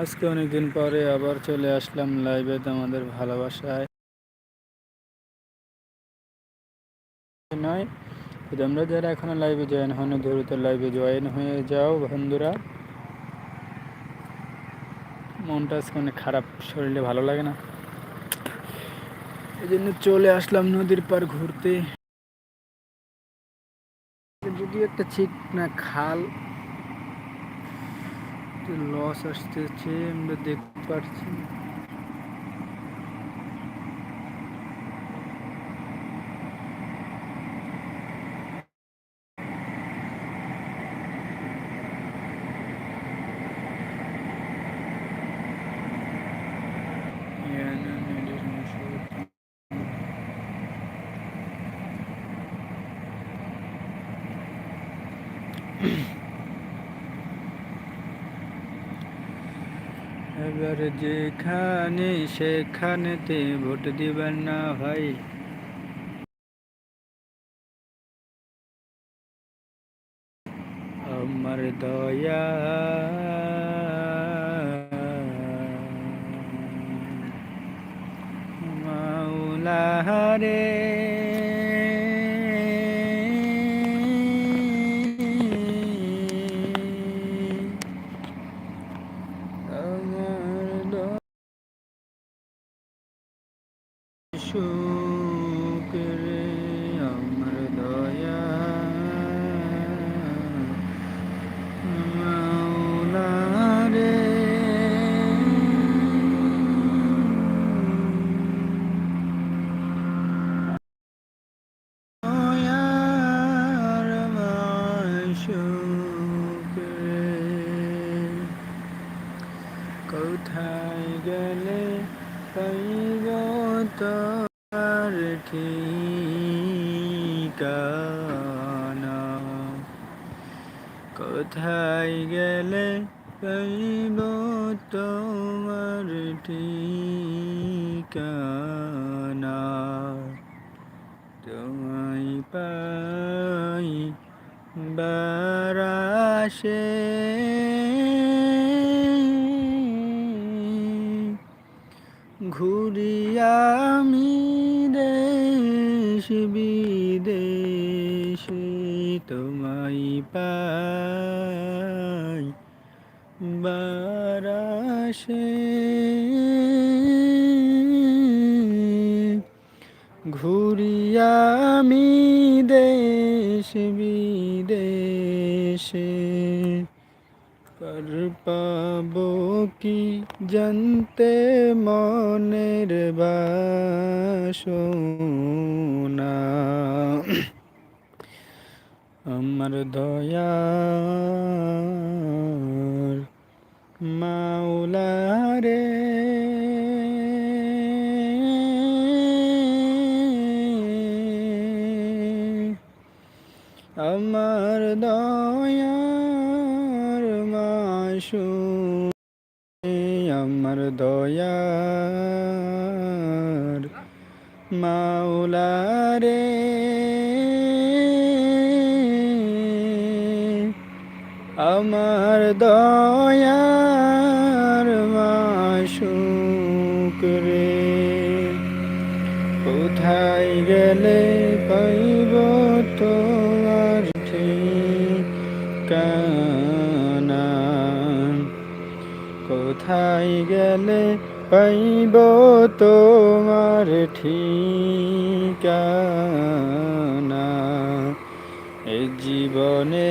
আজকে অনেকদিন পরে আবার চলে আসলাম লাইভে তোমাদের ভালোবাসায়। নয় তোমরা যারা এখনও লাইভে জয়েন হন দ্রুত লাইভে জয়েন হয়ে যাও বন্ধুরা। মনটা আজকে অনেক খারাপ, শরীরে ভালো লাগে না। এই জন্য চলে আসলাম নদীর পার ঘুরতে। যদি একটা ঠিক না খাল লস আসতেছে আমরা দেখতে পাচ্ছি এবার যেখানে সেখানেতে ভোট দিবেন না ভাই। আমার দয়া। মাওলা রে ঠিকানা কোথায় গেলে পাইব তোমার ঠিকানা? তোমায় পাই বারাসে। ঘুরি আমি দেশ তোমায় পাই বারাসে ঘুরি আমি দেশ বিদেশে। পার পাবো কি জানতে মনের বাসনা? আমার দয়ার মাওলা রে আমার দয়ার মাসু আমার দয়ার মাওলা রে আমার দয়ার মাসুক রে, কোথায় গেলে পাইব তোমার কোথায় গেলে পাইব তোমার ঠিকানা? এ জীবনে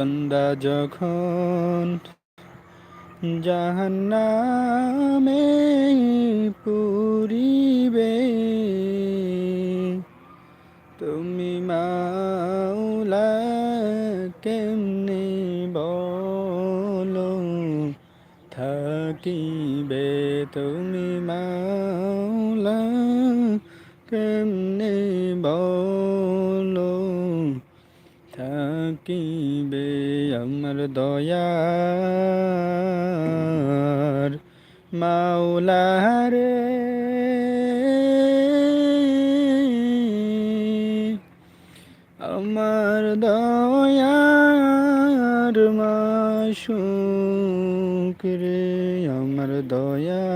বান্দা যখন জাহান্নামে পুরিবে তুমি মাওলা কেমনে বলো? থাকিবে তুমি মাওলা কেমনে বলো? থাকিবে দয়ার মাওলা রে আমার দয়ার মাসুক রে আমার দয়ার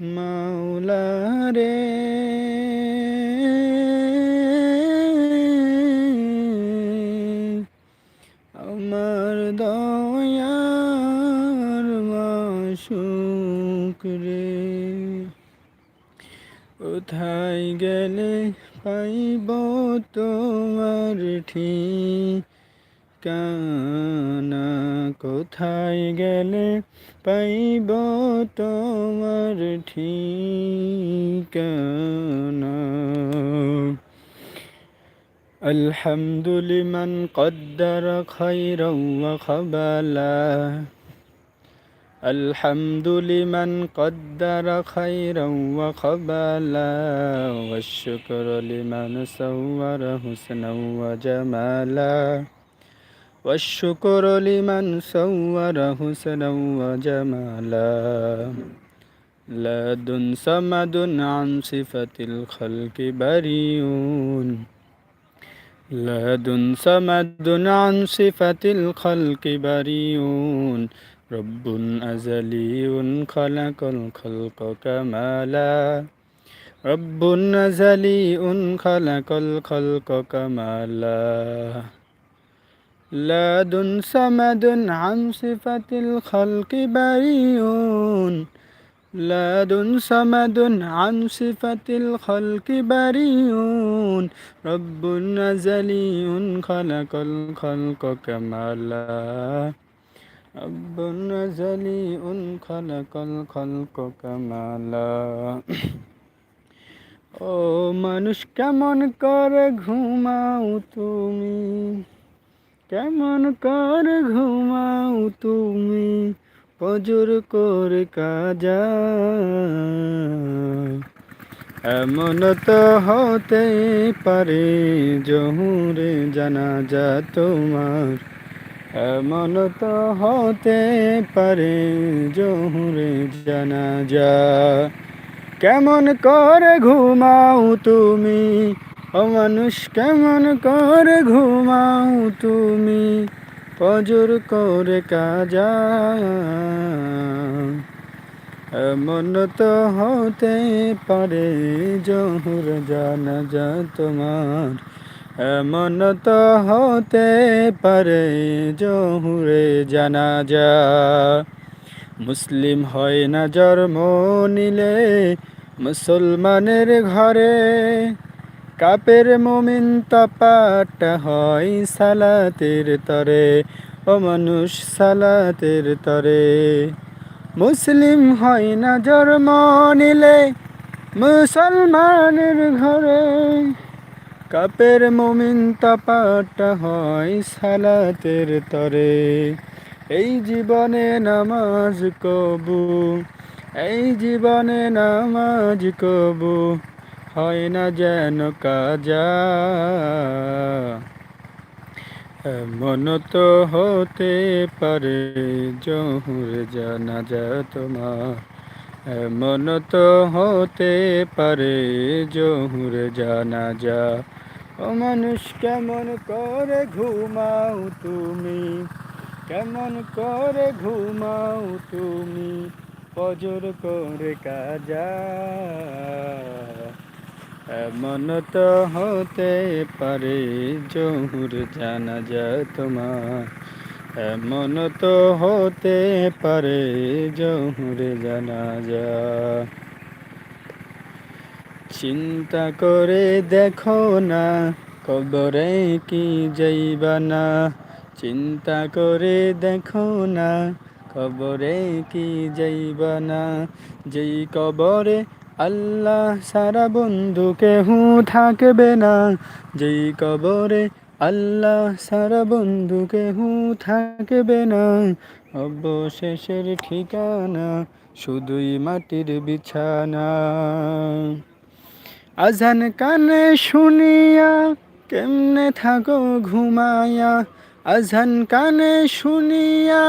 মাওলা রে মাসুক রে কোথায় গেলে পাইব তোমার ঠিকানা কোথায় গেলে পাইব তোমার ঠিকানা الحمد لمن قدر خيرا وخبلا الحمد لمن قدر خيرا وقبلا والشكر لمن صور حسنا وجمالا. والشكر لمن صور حسنا وجمالا. لدن صمد عن صفة الخلق بريء. لدن صمد عن صفة الخلق بريء. رب أزلي خلق الخلق كمالا. رب أزلي خلق الخلق كمالا. لاد سمد عن صفة الخلق بريء. لاد سمد عن صفة الخلق بريء. رب أزلي خلق الخلق كمالا. رب أزلي خلق الخلق كمالا ও মানুষ কেমন করে ঘুমাও তুমি কেমন করে ঘুমাও তুমি পজর করে কাজা এমন তো হতে পারে জহুরে জানা যা তোমার এমন তো হতে পারে জহুরে জানা যা কেমন করে ঘুমাও তুমি? ও মানুষ, কেমন করে ঘুমাও তুমি? পজর করে কাজা। এমন তো হতে পারে জহুর জানা যা তোমার। এমন তো হতে পারে জহুরে জানা যা মুসলিম হয় না জন্ম নিলে মুসলমানের ঘরে। কাপের মমিন তপাটা হয় সালাতের তরে, ও মানুষ সালাতের তরে। মুসলিম হয় না জন্ম নিলে মুসলমানের ঘরে। কাপের মমিন তাপাটা হয় সালাতের তরে। এই জীবনে নামাজ কবু, এই জীবনে নামাজ কবু, হয় না যেন কাজা। মন তো হতে পারে জহুর জানা যা তোমার। মন তো হতে পারে জহুর জানা যা ও মানুষ কেমন করে ঘুমাও তুমি? কেমন করে ঘুমাও তুমি? পজর করে কাজা। এমন তো হতে পারে জহুর জানা যা তোমার। এমন তো হতে পারে জহুর জানা যা চিন্তা করে দেখো না, কবরে কি যাইবা না চিন্তা করে দেখো না, কবরে কি যাইবা না যেই কবরে আল্লাহ সারা বন্ধু কেহু থাকবে না, যেই কবরে আল্লাহ সারা বন্ধু কেহু থাকবে না। অবশেষের ঠিকানা শুধুই মাটির বিছানা। আজান কানে শুনিয়া, কেমনে থাকো ঘুমায়া আজান কানে শুনিয়া,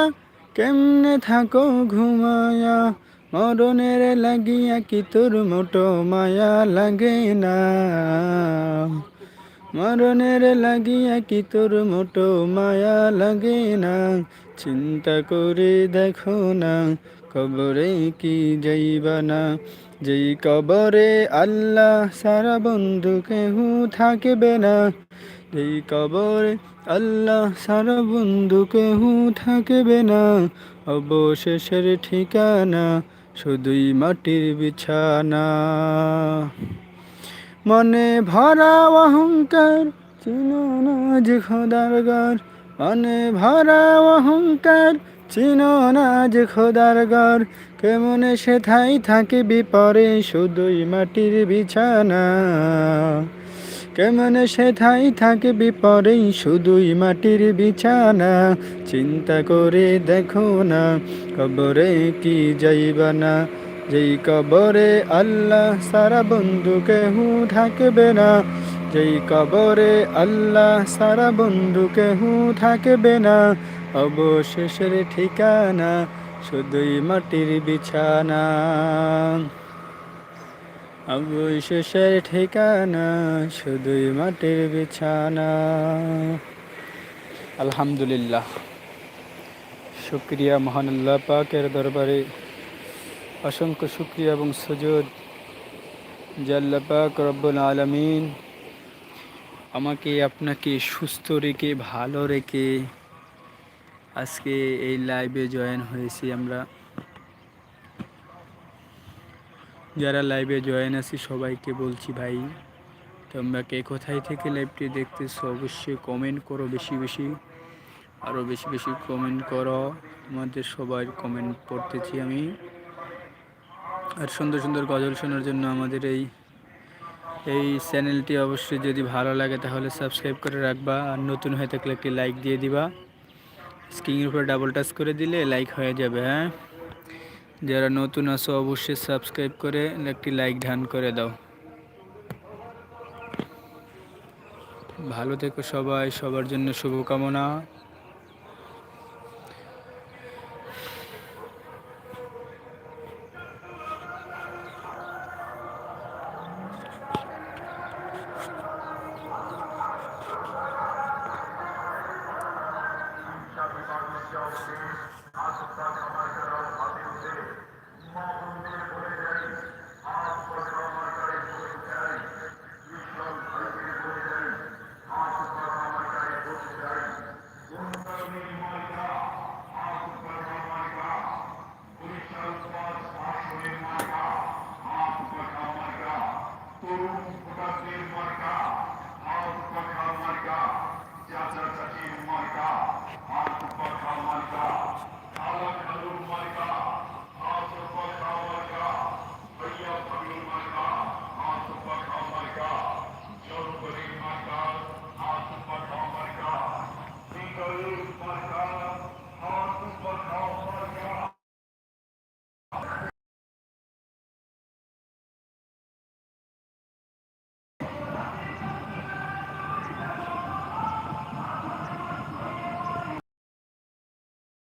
কেমনে থাকো ঘুমায়া মরণের লাগিয়া কি তোর মোটো মায়া লাগে না? মরণের লাগিয়া কি তোর মোটো মায়া লাগে না? চিন্তা করে দেখো না, কবরে কি যাইবা না? যেই কবরে আল্লাহ সারা বন্ধু কেহু থাকবে না, যেই কবরে আল্লাহ সারা বন্ধু কেহু থাকবে না, অবশেষের ঠিকানা শুধুই মাটির বিছানা। মনে ভরা অহংকার, চিনো না যে খোদার ঘর। মনে ভরা অহংকার চিনো না যে খোদার ঘর, কেমনে সেথাই থাকে বিপরে শুধুই মাটির বিছানা। কেমন সেথাই থাকে বিপরে শুধুই মাটির বিছানা। চিন্তা করে দেখো না, কবরে কি যাইবা না। যেই কবরে আল্লাহ সারা বন্ধু কেহু থাকবে না। যেই কবরে আল্লাহ সারা বন্ধু কেহু থাকবে না। অবশেষের ঠিকানা শুধুই মাটির বিছানা। অবশেষের ঠিকানা শুধুই মাটির বিছানা। আলহামদুলিল্লাহ। শুক্রিয়া মহান আল্লাহ পাকের দরবারে। অসংখ্য শুক্রিয়া এবং সুযোগ জাল্লা পাক রব্বুল আলমিন আমাকে, আপনাকে সুস্থ রেখে, ভালো রেখে আজকে এই লাইভে জয়েন হয়েছি আমরা। যারা লাইভে জয়েন আছি, সবাইকে বলছি ভাই, তোমরা কে কোথায় থেকে লাইভটি দেখতেছো, অবশ্যই কমেন্ট করো বেশি বেশি। আরও বেশি বেশি কমেন্ট করো। তোমাদের সবাই কমেন্ট পড়তেছি আমি। আর সুন্দর সুন্দর গজল শোনার জন্য আমাদের এই এই চ্যানেলটি অবশ্যই যদি ভালো লাগে, তাহলে সাবস্ক্রাইব করে রাখবা। আর নতুন হয়ে থাকলে একটি লাইক দিয়ে দিবা। স্ক্রিনের উপরে ডাবল টাচ করে দিলে লাইক হয়ে যাবে হ্যাঁ? যারা নতুন আছো অবশ্যই সাবস্ক্রাইব করে একটি লাইক ধান করে দাও। ভালো থেকো সবাই, সবার জন্য শুভকামনা।